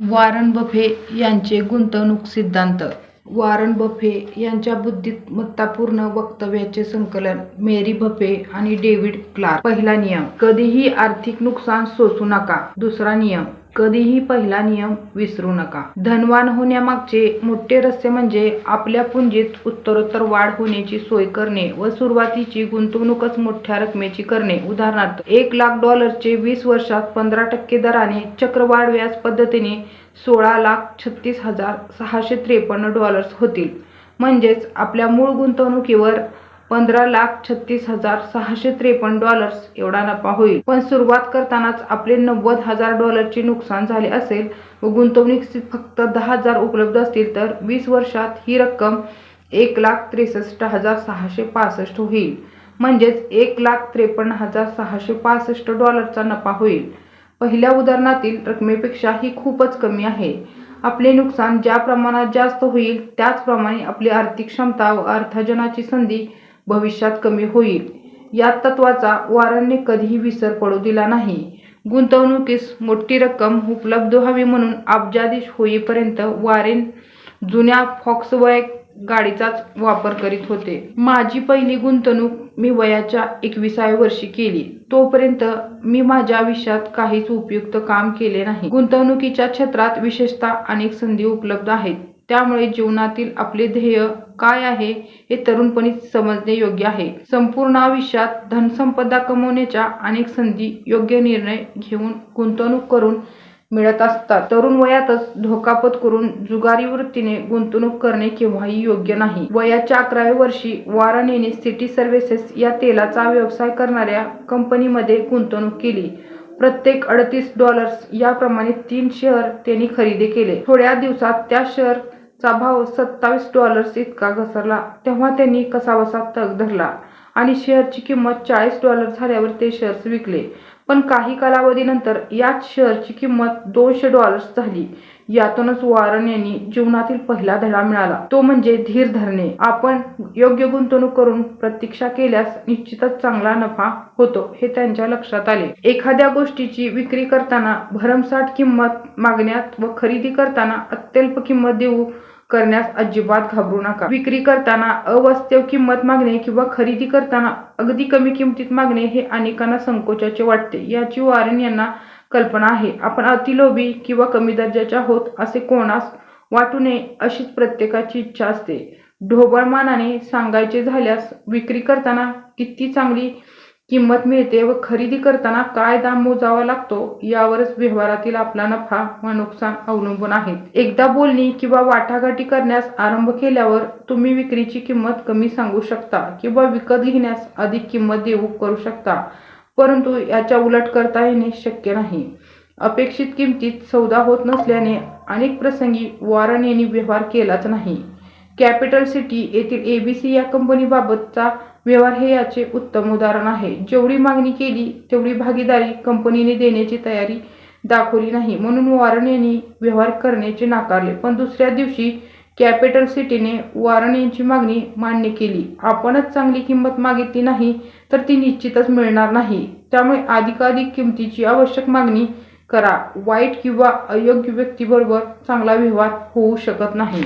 Warren Buffett यांचे गुंतवणूक सिद्धांत. वॉरन बफे यांच्या बुद्धिमत्तापूर्ण वक्तव्याचे संकलन मेरी बफे आणि डेव्हिड क्लार्क. पहिला नियम कधीही आर्थिक नुकसान सोसू नका. दुसरा नियम कधीही पहिला नियम विसरू नका. धनवान होण्यामागचे मोठे रस्ते म्हणजे आपल्या पुंजीत उत्तरोत्तर वाढ होण्याची सोय करणे व सुरुवातीची गुंतवणूकच मोठ्या रकमेची करणे. उदाहरणार्थ एक लाख डॉलरचे वीस वर्षात पंधरा टक्के दराने चक्रवाढ व्याज पद्धतीने सोळा लाख छत्तीस हजार सहाशे त्रेपन्न डॉलर्स होतील. म्हणजेच आपल्या मूळ गुंतवणुकीवर पंधरा लाख छत्तीस हजार सहाशे त्रेपन्न डॉलर्स एवढा नफा होईल. पण सुरुवात करतानाच आपले नव्वद हजार डॉलरचे नुकसान झाले असेल व गुंतवणुकीत फक्त दहा हजार उपलब्ध असतील तर वीस वर्षात ही रक्कम एक लाख त्रेसष्ट हजार सहाशे पासष्ट होईल. म्हणजेच एक लाख त्रेपन्न हजार सहाशे पासष्ट डॉलरचा नफा होईल. पहिल्या उदाहरणातील रकमेपेक्षा ही खूपच कमी आहे. आपले नुकसान ज्या प्रमाणात जास्त होईल त्याचप्रमाणे आपली आर्थिक क्षमता व अर्थार्जनाची संधी भविष्यात कमी होईल. या तत्वाचा वारांनी कधीही विसर पडू दिला नाही. गुंतवणुकीस मोठी रक्कम उपलब्ध व्हावी म्हणून अब्जाधीश होईपर्यंत वारेन जुन्या फॉक्स गाडीचाच वापर करीत होते. माझी पहिली गुंतवणूक मी वयाच्या एकविसाव्या वर्षी केली. तोपर्यंत मी माझ्या आयुष्यात काहीच उपयुक्त काम केले नाही. गुंतवणुकीच्या क्षेत्रात विशेषतः अनेक संधी उपलब्ध आहेत. त्यामुळे जीवनातील आपले ध्येय काय आहे हे तरुणपणी समजणे योग्य आहे. संपूर्ण आयुष्यात धनसंपदा कमवण्याच्या अनेक संधी योग्य निर्णय घेऊन गुंतवणूक करून मिळत असतात. तरुण वयातच धोकापत करून जुगारी वृत्तीने गुंतवणूक करणे केव्हाही योग्य नाही. वयाच्या अकराव्या वर्षी वॉरन यांनी सिटी सर्व्हिसेस या तेलाचा व्यवसाय करणाऱ्या कंपनीमध्ये गुंतवणूक केली. प्रत्येक अडतीस डॉलर्स याप्रमाणे तीन शेअर त्यांनी खरेदी केले. थोड्या दिवसात त्या शेअर चा भाव सत्तावीस डॉलर्स इतका घसरला. तेव्हा त्यांनी कसाबसा तग धरला आणि शेअरची किंमत चाळीस डॉलर झाल्यावर ते शेअर्स विकले. पण काही कालावधीनंतर याच शेअरची किंमत दोनशे डॉलर्स झाली. यातूनच वॉरन यांनी जीवनातील पहिला धडा मिळाला. तो म्हणजे धीर धरणे. आपण योग्य गुंतवणूक करून प्रतीक्षा केल्यास निश्चितच चांगला नफा होतो हे त्यांच्या लक्षात आले. एखाद्या गोष्टीची विक्री करताना भरमसाठ किंमत मागण्यात व खरेदी करताना अत्यल्प किंमत देऊ करण्यास अजिबात घाबरू नका. विक्री करताना अवास्तव किंमत मागणे किंवा खरेदी करताना अगदी कमी किमतीत मागणे हे अनेकांना संकोचाचे वाटते. याची वारण यांना कल्पना आहे. आपण अतिलोभी किंवा कमी दर्जाच्या होत असे कोणास वाटू नये अशीच प्रत्येकाची इच्छा असते. ढोबळमानाने सांगायचे झाल्यास विक्री करताना किती चांगली किंमत मिळते व खरेदी करताना काय दाम मोजावा लागतो यावरच व्यवहारातील आपला नफा व नुकसान अवलंबून आहे. एकदा बोलणी किंवा वाटाघाटी करण्यास आरंभ केल्यावर तुम्ही विक्रीची किंमत कमी सांगू शकता किंवा विकत घेण्यास अधिक किंमत देऊ करू शकता. परंतु याच्या उलट करता येणे शक्य नाही. अपेक्षित किमतीत सौदा होत नसल्याने अनेक प्रसंगी वॉरन यांनी व्यवहार केलाच नाही. कॅपिटल सिटी येथील एबीसी या कंपनीबाबतचा व्यवहार हे याचे उत्तम उदाहरण आहे. जेवढी मागणी केली तेवढी भागीदारी कंपनीने देण्याची तयारी दाखवली नाही. म्हणून वॉरन यांनी व्यवहार करण्याचे नाकारले. पण दुसऱ्या दिवशी कॅपिटल सिटीने वारण यांची मागणी मान्य केली. आपणच चांगली किंमत मागितली नाही तर ती निश्चितच मिळणार नाही. त्यामुळे अधिकाधिक किमतीची आवश्यक मागणी करा. वाईट किंवा अयोग्य व्यक्तीबरोबर चांगला व्यवहार होऊ शकत नाही.